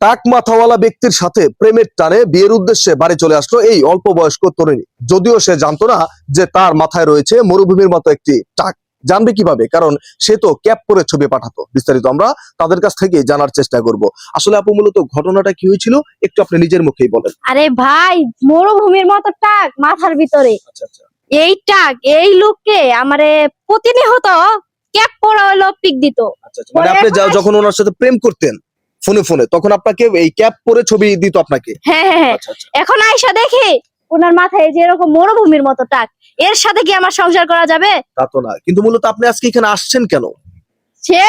টাক মাথাওয়ালা ব্যক্তির সাথে প্রেমের টানে বিয়ের উদ্দেশ্যে বাড়ি চলে আসলো এই অল্প বয়স্ক তরুণী। যদিও সে জানতো না যে তার মাথায় রয়েছে মরুভূমির মতো একটি টাক। জানবে কীভাবে? কারণ সে তো ক্যাপ পরে ছবি পাঠাতো। বিস্তারিত আমরা তাদের কাছ থেকে জানার চেষ্টা করব। আসলে আপু মূলত ঘটনাটা কি হয়েছিল? একটু আপনি নিজের মুখেই বলেন। আরে ভাই মরুভূমির মতো টাক মাথার ভিতরে। আচ্ছা আচ্ছা। এই টাক এই লোককে আমারে প্রতিনিয়ত ক্যাপ পরা হলো পিক দিত। আচ্ছা। মানে আপনি যখন ওনার সাথে প্রেম করতেন ফোনে ফোনে। তখন আপনাকে এই ক্যাপ পরে ছবি দিত আপনাকে। হ্যাঁ হ্যাঁ হ্যাঁ। আচ্ছা আচ্ছা। এখন আয়সা দেখি ওনার মাথায় যে এরকম মরুভূমির মতো টাক। এর সাথে কি আমার সংসার করা যাবে? তা তো না। কিন্তু মূলত আপনি আজকে এখানে আসছেন কেন? সে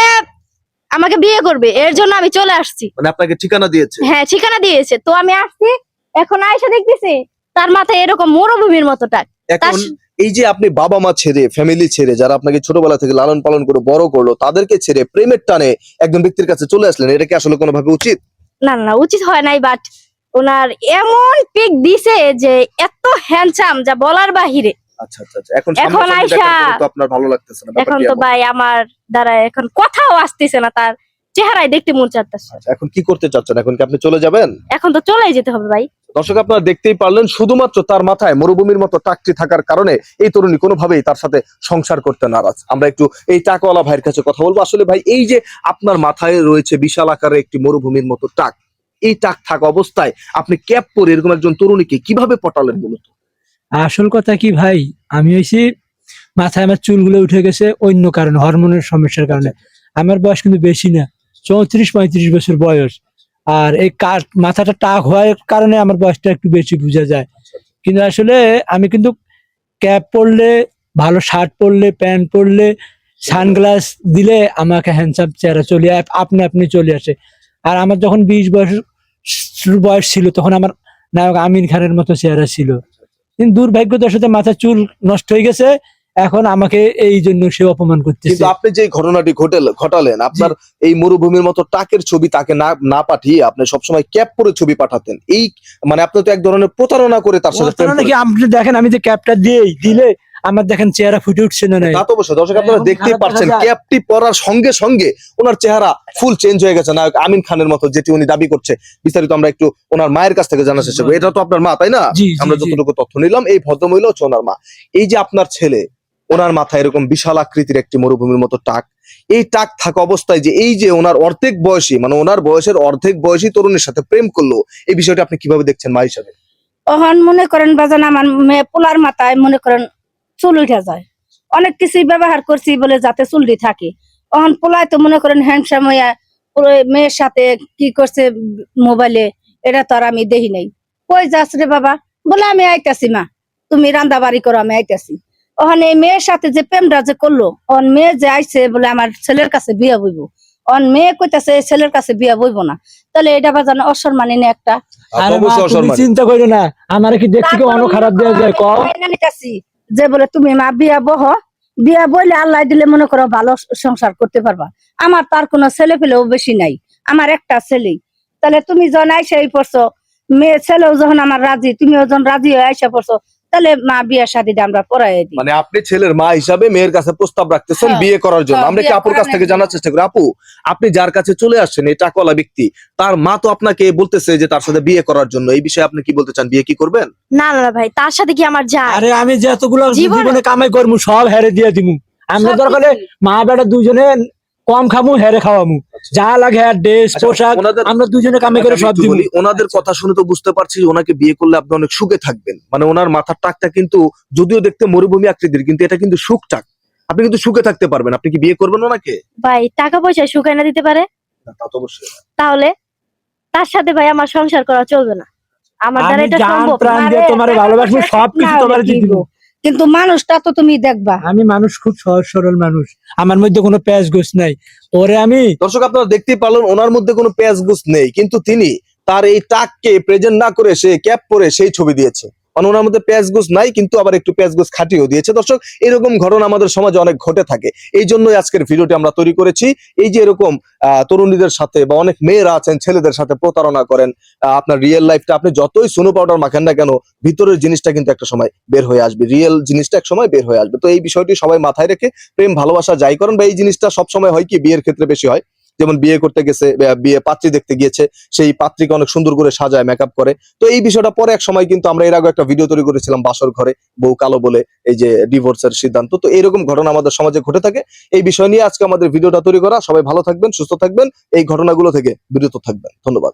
আমাকে বিয়ে করবে। এর জন্য আমি চলে আসছি। মানে আপনাকে ঠিকানা দিয়েছে? হ্যাঁ ঠিকানা দিয়েছে। তো আমি আসছি এখন আয়সা দেখতেছি তার মাথায় এরকম মরুভূমির মতো টাক। এখন তার- এই যে আপনি বাবা মা ছেড়ে ফ্যামিলি ছেড়ে যারা আপনাকে ছোটবেলা থেকে লালন পালন করে বড় করল তাদেরকে ছেড়ে প্রেমের টানে একজন ব্যক্তির কাছে চলে আসলেন এটা কি আসলে কোনোভাবে উচিত? না না উচিত হয় নাই বাট ওনার এমন পিক দিছে যে এত হ্যান্ডসাম যা বলার বাহিরে। আচ্ছা আচ্ছা আচ্ছা এখন এখন আয়শা- তো আপনার ভালো লাগতেছে না এখন তো ভাই আমার দ্বারা এখন কথাও আসতেছে না তার চেহারায় দেখতে মন চাচ্ছে আচ্ছা, এখন কি করতে চাচ্ছেন? এখন কি আপনি চলে যাবেন? এখন তো চলেই যেতে হবে ভাই। দর্শক, আপনারা দেখতেই পারলেন, শুধুমাত্র তার মাথায় মরুভূমির মতো টাকটি থাকার কারণে এই তরুণী কোনোভাবেই তার সাথে সংসার করতে নারাজ। আমরা একটু এই টাকওয়ালা ভাইয়ের কাছে কথা বলব। আসলে ভাই, এই যে আপনার মাথায় রয়েছে বিশাল আকারে একটি মরুভূমির মতো টাক, এই টাক থাকা অবস্থায় আপনি ক্যাপ পরে এরকম একজন তরুণীকে কীভাবে পটালেন মূলত? আসল কথা কি ভাই? আমি হয়েছি মাথায় আমার চুলগুলো উঠে গেছে অন্য কারণে হরমোনের সমস্যার কারণে। আমার বয়স কিন্তু বেশি না, চৌত্রিশ পঁয়ত্রিশ বছর বয়স। আর এই কাঠ মাথাটা টাক হওয়ার কারণে আমার বয়সটা একটু বেশি বোঝা যায়। কিন্তু আসলে আমি কিন্তু ক্যাপ পরলে ভালো শার্ট পরলে প্যান্ট পরলে সানগ্লাস দিলে আমাকে হ্যান্ডসাম চেহারা চলে আপনি আপনি চলে আসে। আর আমার যখন বিশ বয়স বয়স ছিল তখন আমার নায়ক আমির খানের মতো চেহারা ছিল। কিন্তু দুর্ভাগ্যতার সাথে মাথা চুল নষ্ট হয়ে গেছে এখন আমাকে এই জন্য সে অপমান করতেছে। কিন্তু আপনি যে ঘটনাটি ঘটেল ঘটালেন আপনার এই মরুভূমির মতো টাকের ছবি তাকে না না পাঠিয়ে আপনি সবসময় ক্যাপ পরে ছবি পাঠাতেন। এই মানে আপনি তো এক ধরনের প্রতারণা করে তার সাথে নাকি আপনি দেখেন আমি যে ক্যাপটা দিয়েই দিলে আমার দেখেন চেহারা ফুটে উঠছে না নাই? তা তো অবশ্যই দর্শক আপনারা এখন দেখতেই পাচ্ছেন ক্যাপটি পরার সঙ্গে সঙ্গে ওনার চেহারা ফুল চেঞ্জ হয়ে গেছে। নায়ক আমিন খানের মতো যেটি উনি দাবি করছে বিস্তারিত আমরা একটু ওনার মায়ের কাছ থেকে জানার চেষ্টা করি। এটা তো আপনার মা তাই না? আমরা যতটুকু তথ্য নিলাম এই ভদ্রমহিলা হচ্ছে ওনার মা। এই যে আপনার ছেলে ওনার মাথায় এরকম বিশাল আকৃতির একটি মরুভূমির মতো টাক। এই টাক থাকা অবস্থায় যে এই যে ওনার অর্ধেক বয়সী মানে ওনার বয়সের অর্ধেক বয়সী তরুণের সাথে প্রেম করল, এই বিষয়টা আপনি কীভাবে দেখছেন মা হিসাবে? মনে করেন বাজান আমার মেয়ে পোলার মাথায় মনে করেন চুল উঠে যায়। অনেক কিছুই ব্যবহার করছি বলে যাতে চুলটি থাকে। তখন পোলায় তো মনে করেন হ্যান্ডসাম মেয়ের সাথে কি করছে মোবাইলে এটা তো আর আমি দেখি নাই। কই যাস রে বাবা? বলে আমি আইতাছি মা। তুমি রান্না বাড়ি করো, আমি আইতাছি। ওখানে মেয়ের সাথে যে প্রেমটা যে করল অন মেয়ে যে আইছে বলে আমার ছেলের কাছে বিয়া বইব। অন মেয়ে কইতাছে ছেলের কাছে বিয়া বইব না। তাহলে এটা বাজান অসম্মানী না একটা। চিন্তা করো না আমার কি দেখতে কি অন্য খারাপ দেওয়া যায় কও যে বলে তুমি মা বিয়া বহ। বিয়া বইলে আল্লাহ দিলে মনে করো ভালো সংসার করতে পারবা। আমার তার কোনো ছেলে পেলেও বেশি নাই। আমার একটা ছেলেই। তাহলে তুমি যখন আইসা এই পড়ছো মেয়ে ছেলেও যখন আমার রাজি তুমিও যখন রাজি হয়ে আইসা পড়ছো তাহলে মা বিয়া শাদিটা আমরা পড়াই দিই। মানে আপনি ছেলের মা হিসাবে মেয়ের কাছে প্রস্তাব রাখতেছেন হ্যাঁ। বিয়ে করার জন্য। হ্যাঁ, আমরা কি আপুর কাছ থেকে জানার চেষ্টা করি? আপু আপনি যার কাছে চলে আসছেন এই টাকওয়ালা ব্যক্তি তার মা তো আপনাকে বলতেছে যে তার সাথে বিয়ে করার জন্য। এই বিষয়ে আপনি কি বলতে চান? বিয়ে কি করবেন? না না ভাই তার সাথে কি আমার যায়? আরে আমি যতগুলো জীবনে- জীবনে কামাই করব সব হেরে দিয়ে দিমু। আমরা দরকার। মা বেটা দুজনে কম খামু হেরে খাওয়ামু। যা লাগে হ্যাঁ ড্রেস আচ্ছা, পোশাক আমরা দুজনে কামাই করে সব বলি, ওনাদের কথা শুনে তো বুঝতে পারছি ওনাকে বিয়ে করলে আপনি অনেক সুখে থাকবেন। মানে ওনার মাথার টাকটা কিন্তু যদিও দেখতে মরুভূমি আকৃতির কিন্তু এটা কিন্তু সুখ টাক। আপনি কিন্তু সুখে থাকতে পারবেন। আপনি কি বিয়ে করবেন ওনাকে? ভাই টাকা পয়সা শুকাই না দিতে পারে? না, তা তো অবশ্যই তাহলে তার সাথে ভাই আমার সংসার করা চলবে না। আমার দ্বারা এটা সম্ভব। না। আরে, তোমারে ভালোবাসবো পয়সা সব কিছু না তোমার দিয়ে দিব? কিন্তু মানুষটা তো তুমি দেখবা। আমি মানুষ খুব সহজ সরল মানুষ। আমার মধ্যে কোনো প্যাঁচ গোস নাই। ওরে আমি দর্শক আপনারা দেখতে পারলেন ওনার মধ্যে কোনো পেঁয়াজ গোস নেই। কিন্তু তিনি তার এই টাককে প্রেজেন্ট না করে সে ক্যাপ পরে সেই ছবি দিয়েছে। ওনার মধ্যে পেঁয়াজ গুছ নাই, কিন্তু আবার একটু পেঁয়াজ গুছ খাটিয়েও দিয়েছে। দর্শক, এরকম ঘটনা আমাদের সমাজে অনেক ঘটে থাকে। এই জন্যই আজকের ভিডিওটি আমরা তৈরি করেছি। এই যে এরকম তরুণীদের সাথে বা অনেক মেয়েরা আছেন, ছেলেদের সাথে প্রতারণা করেন আপনার রিয়েল লাইফটা আপনি যতই সোনো পাউডার মাখেন না কেন, ভিতরের জিনিসটা কিন্তু একটা সময় বের হয়ে আসবে। রিয়েল জিনিসটা এক সময় বের হয়ে আসবে। তো এই বিষয়টি সবাই মাথায় রেখে প্রেম, ভালোবাসা যাই করেন, বা এই জিনিসটা সবসময় হয় কি, বিয়ের ক্ষেত্রে বেশি হয়? যেমন বিয়ে করতে গেছে বিয়ে পাত্রী দেখতে গিয়েছে, সেই পাত্রীকে অনেক সুন্দর করে সাজায় মেকআপ করে। তো এই বিষয়টা পরে এক সময় কিন্তু আমরা এর আগে একটা ভিডিও তৈরি করেছিলাম, বাসর ঘরে, বউ কালো বলে, এই যে ডিভোর্সের সিদ্ধান্ত। তো এইরকম ঘটনা আমাদের সমাজে ঘটে থাকে। এই বিষয় নিয়ে আজকে আমাদের ভিডিওটা তৈরি করা। সবাই ভালো থাকবেন, সুস্থ থাকবেন। এই ঘটনাগুলো থেকে বিরত থাকবেন। ধন্যবাদ।